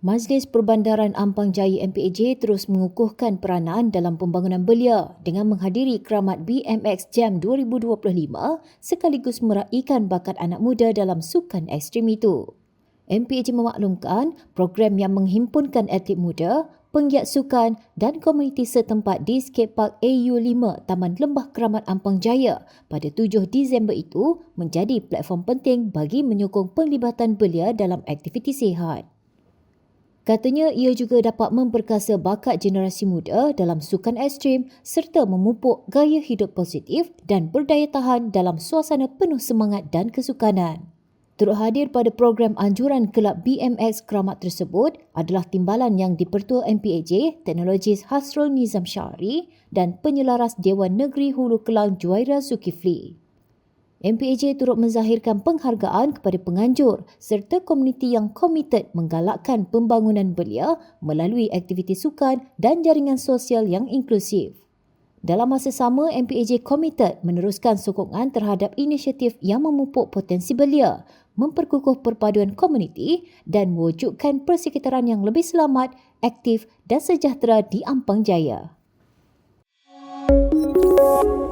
Majlis Perbandaran Ampang Jaya MPAJ terus mengukuhkan peranan dalam pembangunan belia dengan menghadiri keramat BMX Jam 2025 sekaligus meraihkan bakat anak muda dalam sukan ekstrim itu. MPAJ memaklumkan program yang menghimpunkan atlet muda, penggiat sukan dan komuniti setempat di skatepark AU5 Taman Lembah Keramat Ampang Jaya pada 7 Disember itu menjadi platform penting bagi menyokong penglibatan belia dalam aktiviti sihat. Katanya ia juga dapat memperkasa bakat generasi muda dalam sukan ekstrim serta memupuk gaya hidup positif dan berdaya tahan dalam suasana penuh semangat dan kesukanan. Turut hadir pada program anjuran kelab BMX keramat tersebut adalah timbalan yang dipertua MPAJ, teknologis Hasrul Nizam Syari dan penyelaras Dewan Negeri Hulu Kelang Juaira Zulkifli. MPAJ turut menzahirkan penghargaan kepada penganjur serta komuniti yang komited menggalakkan pembangunan belia melalui aktiviti sukan dan jaringan sosial yang inklusif. Dalam masa sama, MPAJ komited meneruskan sokongan terhadap inisiatif yang memupuk potensi belia, memperkukuh perpaduan komuniti dan mewujudkan persekitaran yang lebih selamat, aktif dan sejahtera di Ampang Jaya. You.